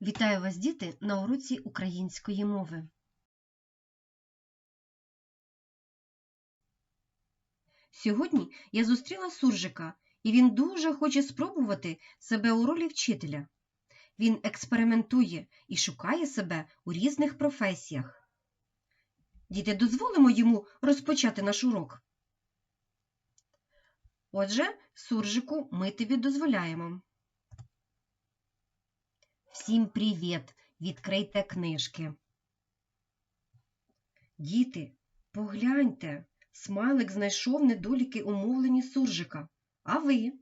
Вітаю вас, діти, на уроці української мови. Сьогодні я зустріла суржика, і він дуже хоче спробувати себе у ролі вчителя. Він експериментує і шукає себе у різних професіях. Діти, дозволимо йому розпочати наш урок. Отже, суржику ми тобі дозволяємо. Всім привіт! Відкрийте книжки. Діти, погляньте, смайлик знайшов недоліки у мовленні суржика. А ви?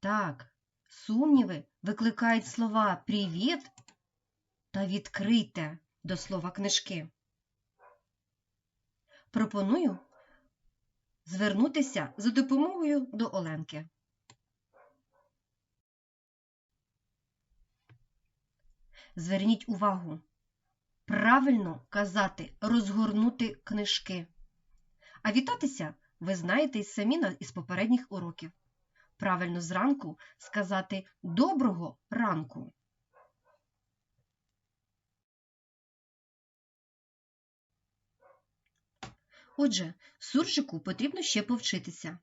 Так, сумніви викликають слова привіт та відкрийте до слова книжки. Пропоную звернутися за допомогою до Оленки. Зверніть увагу. Правильно казати розгорнути книжки. А вітатися ви знаєте й самі із попередніх уроків. Правильно зранку сказати доброго ранку. Отже, суржику потрібно ще повчитися.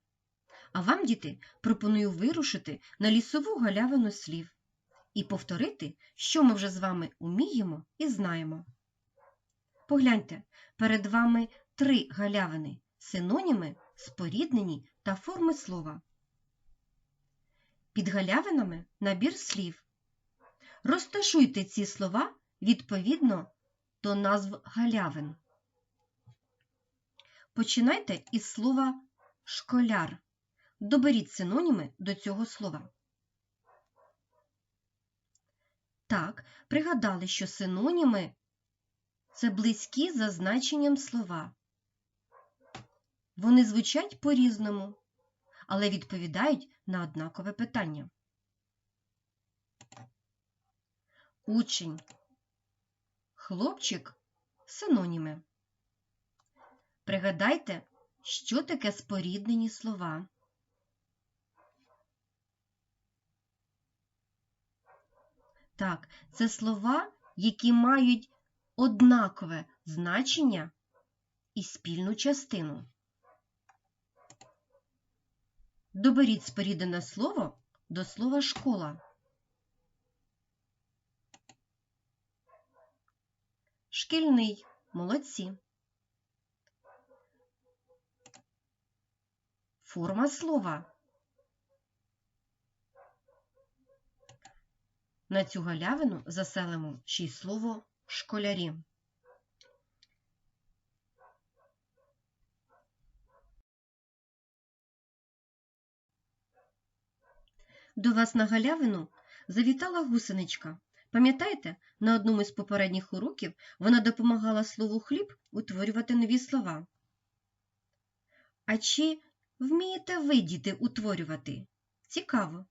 А вам, діти, пропоную вирушити на лісову галявину слів і повторити, що ми вже з вами уміємо і знаємо. Погляньте, перед вами три галявини синоніми, споріднені та форми слова. Під галявинами набір слів. Розташуйте ці слова відповідно до назв галявин. Починайте із слова школяр. Доберіть синоніми до цього слова. Так, пригадали, що синоніми це близькі за значенням слова. Вони звучать по-різному, але відповідають на однакове питання. Учень, хлопчик синоніми. Пригадайте, що таке споріднені слова. Так, це слова, які мають однакове значення і спільну частину. Доберіть споріднене слово до слова школа. Шкільний. Молодці. Форма слова. На цю галявину заселимо ще й слово школярі. До вас на галявину завітала гусеничка. Пам'ятаєте, на одному із попередніх уроків вона допомагала слову хліб утворювати нові слова. А чи вмієте ви, діти, утворювати? Цікаво.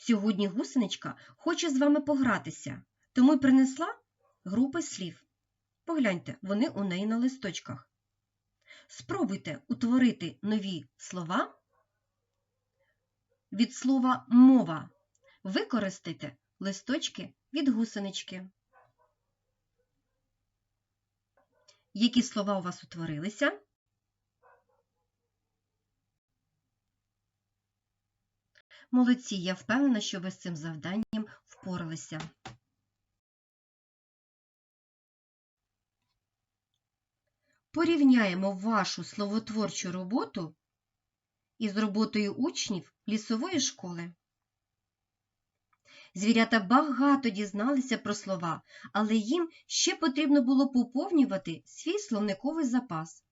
Сьогодні гусеничка хоче з вами погратися, тому й принесла групи слів. Погляньте, вони у неї на листочках. Спробуйте утворити нові слова від слова мова. Використайте листочки від гусенички. Які слова у вас утворилися? Молодці, я впевнена, що ви з цим завданням впоралися. Порівняємо вашу словотворчу роботу із роботою учнів лісової школи. Звірята багато дізналися про слова, але їм ще потрібно було поповнювати свій словниковий запас.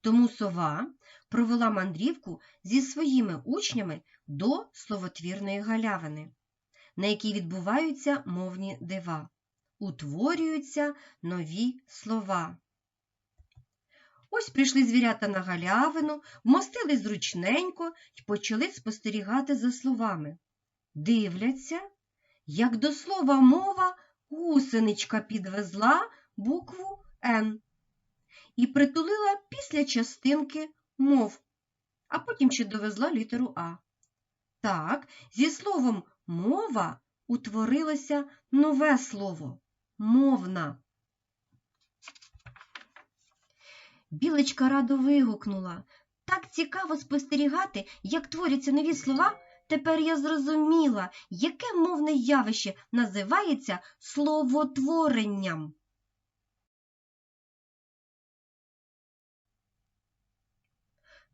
Тому сова провела мандрівку зі своїми учнями до словотвірної галявини, на якій відбуваються мовні дива, утворюються нові слова. Ось прийшли звірята на галявину, вмостились зручненько і почали спостерігати за словами. Дивляться, як до слова мова гусеничка підвезла букву Н і притулила після частинки мов, а потім ще довезла літеру А. Так, зі словом мова утворилося нове слово мовна. Білочка радо вигукнула. Так цікаво спостерігати, як творяться нові слова. Тепер я зрозуміла, яке мовне явище називається словотворенням.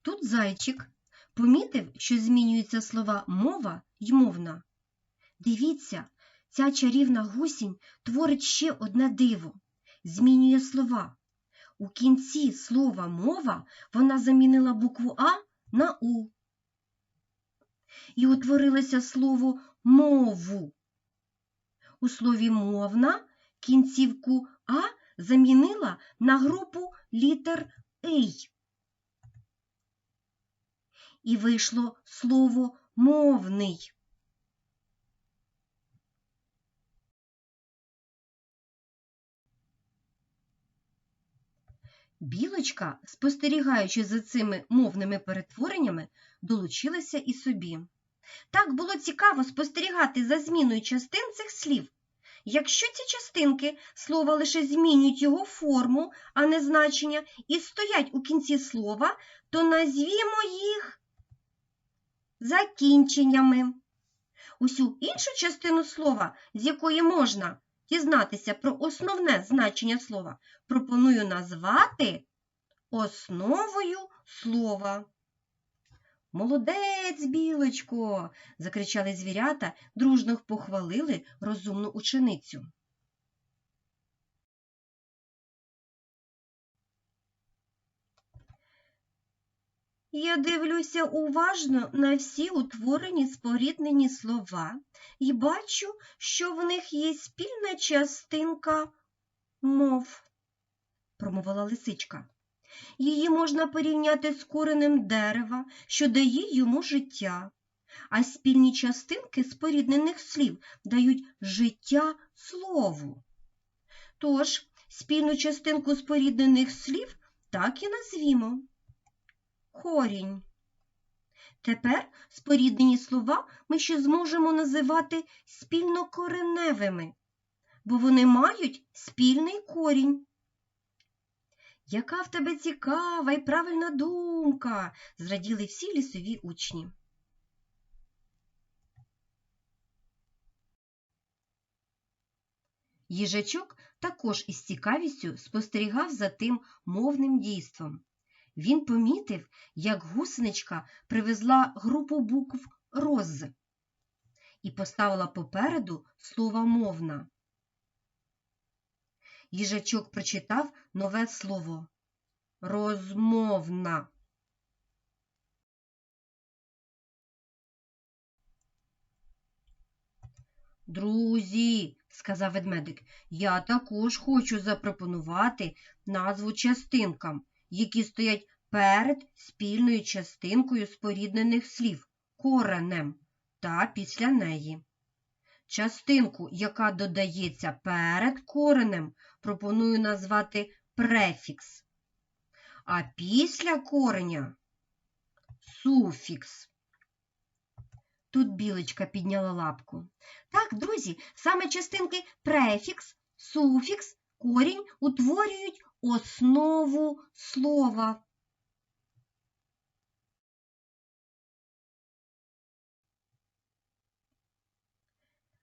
Тут зайчик помітив, що змінюються слова мова й мовна. Дивіться, ця чарівна гусінь творить ще одне диво, змінює слова. У кінці слова мова вона замінила букву А на У. І утворилося слово мову. У слові мовна кінцівку А замінила на групу літер «ей». І вийшло слово мовний. Білочка, спостерігаючи за цими мовними перетвореннями, долучилася і собі. Так було цікаво спостерігати за зміною частин цих слів. Якщо ці частинки слова лише змінюють його форму, а не значення, і стоять у кінці слова, то назвімо їх закінченнями. Усю іншу частину слова, з якої можна дізнатися про основне значення слова, пропоную назвати основою слова. Молодець, білочко! закричали звірята, дружно похвалили розумну ученицю. Я дивлюся уважно на всі утворені споріднені слова і бачу, що в них є спільна частинка мов, промовила лисичка. Її можна порівняти з коренем дерева, що дає йому життя, а спільні частинки споріднених слів дають життя слову. Тож, спільну частинку споріднених слів так і назвімо корінь. Тепер споріднені слова ми ще зможемо називати спільнокореневими, бо вони мають спільний корінь. Яка в тебе цікава і правильна думка, зраділи всі лісові учні. Їжачок також із цікавістю спостерігав за тим мовним дійством. Він помітив, як гусеничка привезла групу букв роз і поставила попереду слово мовна. Їжачок прочитав нове слово розмовна. Друзі, сказав ведмедик, я також хочу запропонувати назву частинкам, які стоять перед спільною частинкою споріднених слів коренем та після неї. Частинку, яка додається перед коренем, пропоную назвати префікс, а після кореня суфікс. Тут білочка підняла лапку. Так, друзі, саме частинки префікс, суфікс, корінь утворюють основу слова.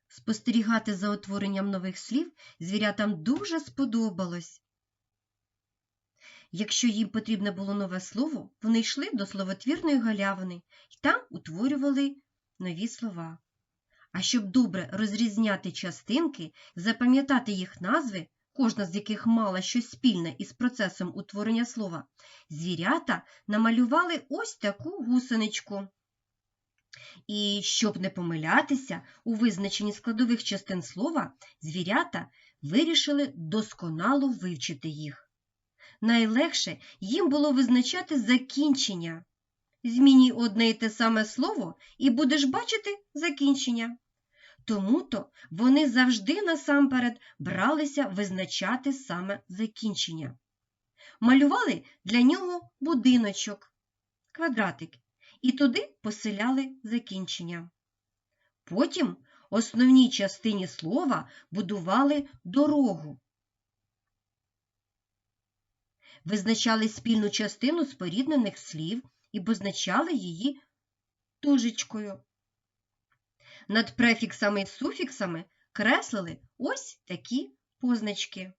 Спостерігати за утворенням нових слів звірятам дуже сподобалось. Якщо їм потрібне було нове слово, вони йшли до словотвірної галявини і там утворювали нові слова. А щоб добре розрізняти частинки, запам'ятати їх назви, кожна з яких мала щось спільне із процесом утворення слова, звірята намалювали ось таку гусеничку. І щоб не помилятися у визначенні складових частин слова, звірята вирішили досконало вивчити їх. Найлегше їм було визначати закінчення. Змінюй одне й те саме слово і будеш бачити закінчення. Тому-то вони завжди насамперед бралися визначати саме закінчення. Малювали для нього будиночок, квадратик і туди поселяли закінчення. Потім основній частині слова будували дорогу. Визначали спільну частину споріднених слів і позначали її тужечкою. Над префіксами і суфіксами креслили ось такі позначки.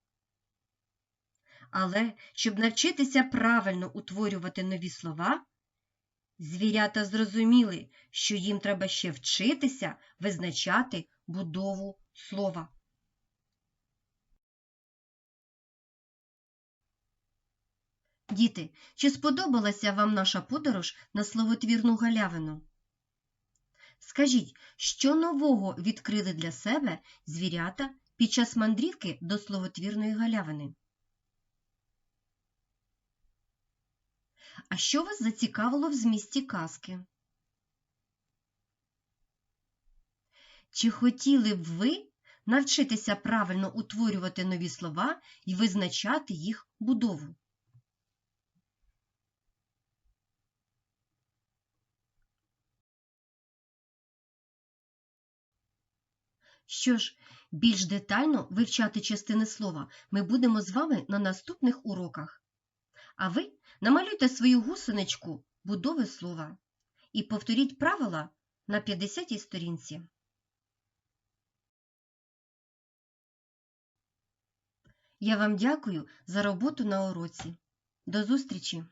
Але щоб навчитися правильно утворювати нові слова, звірята зрозуміли, що їм треба ще вчитися визначати будову слова. Діти, чи сподобалася вам наша подорож на словотвірну галявину? Скажіть, що нового відкрили для себе звірята під час мандрівки до словотвірної галявини? А що вас зацікавило в змісті казки? Чи хотіли б ви навчитися правильно утворювати нові слова і визначати їх будову? Що ж, більш детально вивчати частини слова ми будемо з вами на наступних уроках. А ви намалюйте свою гусеничку будови слова і повторіть правила на 50-й сторінці. Я вам дякую за роботу на уроці. До зустрічі!